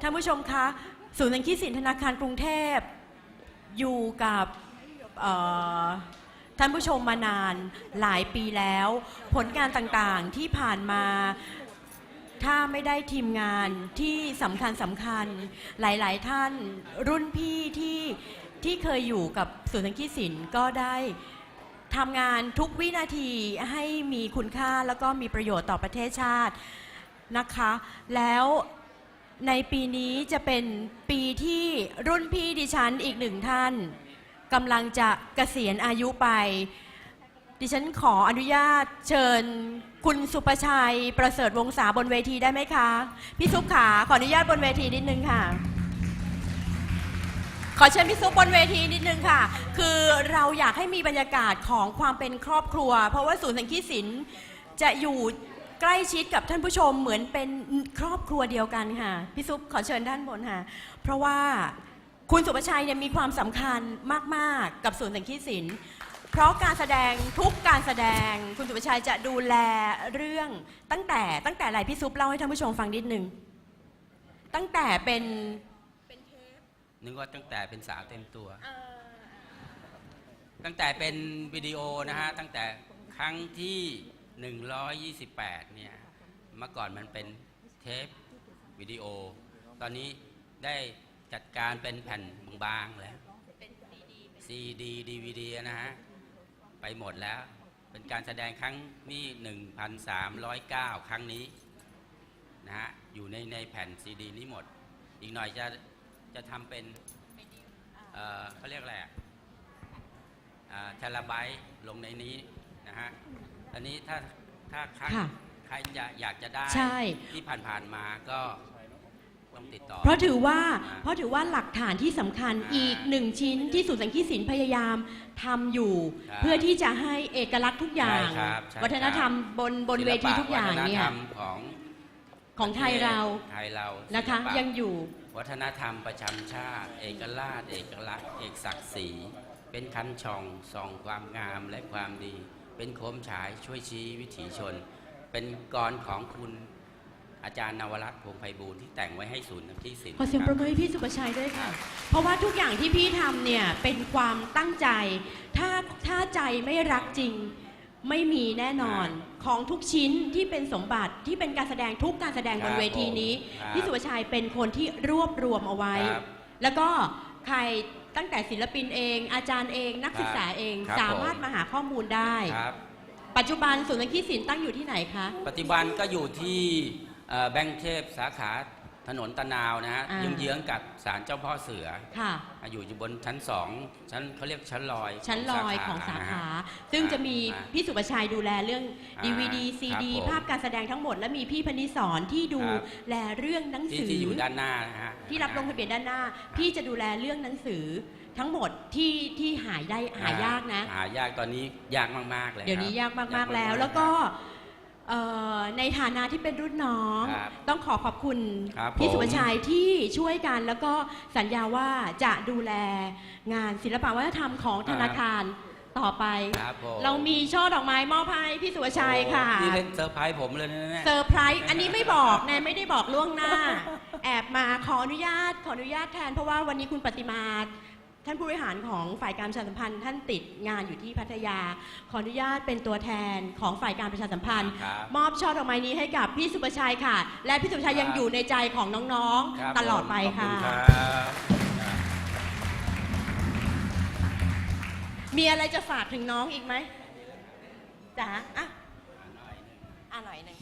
ท่านผู้ชมคะ ศูนย์นังคิดสินธนาคารกรุงเทพอยู่กับเอ่อท่านผู้ชมมานานหลายปีแล้ว ผลงานต่างๆที่ผ่านมา ถ้าไม่ได้ทีมงานที่สำคัญสำคัญหลาย ๆ ท่านรุ่นพี่ที่ที่เคยอยู่กับศูนย์สังคีตศิลป์ก็ได้ทำงานทุกวินาทีให้มีคุณค่าแล้วก็มีประโยชน์ต่อประเทศชาตินะคะ แล้ว ในปีนี้จะเป็นปีที่รุ่นพี่ดิฉันอีกหนึ่งท่านกำลังจะเกษียณอายุไป ดิฉันขออนุญาตเชิญคุณสุประชัยประเสริฐวงศาบนเวทีได้ไหมคะ พี่ซุปขาขออนุญาตบนเวทีนิดนึงค่ะ ขอเชิญพี่ซุปบนเวทีนิดนึงค่ะ คือเราอยากให้มีบรรยากาศของความเป็นครอบครัว เพราะว่าศูนย์สังคีตศิลป์จะอยู่ ใกล้ชิดกับท่านผู้ชมเหมือนเป็นครอบครัวเดียวกันค่ะพี่ซุปขอเชิญด้านบนค่ะ เพราะว่าคุณสุประชัยเนี่ยมีความสำคัญมาก ๆ กับศูนย์สังคีตศิลป์เพราะการแสดงทุกการแสดงคุณสุภชัยจะดูแลเรื่องตั้งแต่ตั้งแต่อะไรพี่ซุปเล่าให้ท่านผู้ชมฟังนิดนึงตั้งแต่เป็นนึกว่าตั้งแต่เป็นสาวเต็มตัว ตั้งแต่เป็นวิดีโอนะฮะ ตั้งแต่ครั้งที่ 128เนี่ยเมื่อก่อนมันเป็นเทปวิดีโอ ตอนนี้ได้จัดการเป็นแผ่นบางๆแล้วซีดีดีวีดีนะฮะ ไปหมดแล้ว เป็นการแสดงครั้งนี้ 1,309 ครั้งนี้นะฮะ อยู่ในในแผ่นซีดีนี้หมด อีกหน่อยจะจะทำเป็นเอ่อเขาเรียกอะไรอะเทราไบต์ลงในนี้ นะฮะอันนี้ถ้าถ้าใครค่ะใครจะอยากจะได้ใช่ ที่ผ่านๆมาก็ต้องติดต่อ เพราะถือว่าเพราะถือว่าหลักฐานที่สำคัญอ่าอีกหนึ่งชิ้นที่ศูนย์สังคีตศิลป์พยายามทำอยู่ ครับเพื่อที่จะให้เอกลักษณ์ทุกอย่าง ใช่ครับใช่วัฒนธรรมบนบนเวทีทุกอย่างเนี่ศิลปะวัฒนธรยรมของของไทยเราไทยเรานะคะ ศิลปยังอยู่ วัฒนธรรมประจำชาติ เอกราช เอกลักษณ์เอกศักดิ์ศรีเป็นคันช่องส่องความงามและความดี เป็นโคมฉายช่วยชี้วิถีชน เป็นกรของคุณอาจารย์นวรัตน์พงษ์ไพบูลย์ที่แต่งไว้ให้ศูนย์ที่ศิลป์ขอเสียงคปรัรบบมือให้พี่สุประชัยด้วยค่ะ เพราะว่าทุกอย่างที่พี่ทำเนี่ยเป็นความตั้งใจ ถ้าถ้าใจไม่รักจริงไม่มีแน่นอนของทุกชิ้นที่เป็นสมบัติที่เป็นการแสดงทุกการแสดงบนครับเวทีนี้ผมครับพี่สุประชัยเป็นคนที่รวบรวมเอาไว้ครับแล้วก็ใคร ตั้งแต่ศิลปินเอง อาจารย์เอง นักศึกษาเองครับสามารถมาหาข้อมูลได้ ครับ ปัจจุบันศูนย์นักคิดศิลป์ตั้งอยู่ที่ไหนคะ ปัจจุบันก็อยู่ที่เอ่อแบงค์เทพสาขา ถนนตะนาวนะฮะอ่า เยื้องๆกับศาลเจ้าพ่อเสือค่ะอยู่อยู่บนชั้นสองชั้นเขาเรียกชั้นลอยชั้นลอยของสานะขา ฮะ ซึ่งจะมีอ่าพี่สุประชัยดูแลเรื่อง อ่า DVD ครับ CD ผมภาพการแสดงทั้งหมด และมีพี่พนิสอนที่ดูครับ แลเรื่องหนังที่สือ ที่อยู่ด้านหน้านะฮะ ที่รับลงทะเบียนด้านหน้า พี่จะดูแลเรื่องหนังสือทั้งหมดที่ที่หายได้หายากนะ หายากตอนนี้ยากมากๆเลยเดี๋ยวนี้ครับยากมากๆแล้ว แล้วก็ เอ่อในฐานะที่เป็นรุ่นน้อง ครับต้องขอขอบคุณครับพี่ผม สุประชัยที่ช่วยกันแล้วก็สัญญาว่าจะดูแลงานศิลปวัฒนธรรมของธนาคารต่อไป ครับผมเรามีช่อดอกไม้มอบให้พี่สุประชัยค่ะ โอ้นี่เล่นเซอร์ไพรส์ผมเลยนะเนี่ย เซอร์ไพรส์ อันนี้ไม่บอกแนนไม่ได้บอกล่วงหน้า แอบมาขออนุญาต ขออนุญาตแทน เพราะว่าวันนี้คุณปฏิมา ท่านผู้บริหารของฝ่ายการประชาสัมพันธ์ ท่านติดงานอยู่ที่พัทยา ขออนุญาตเป็นตัวแทนของฝ่ายการประชาสัมพันธ์ ครับ มอบช่อดอกไม้นี้ให้กับพี่สุประชัยค่ะ และพี่สุประชัยยังครับอยู่ในใจของน้องครับๆ ตลอดไปผมขอบค่ะณรับมีอะไรจะฝากถึงน้องอีกไหมจ๋าอะอะหน่อยหนึ่ง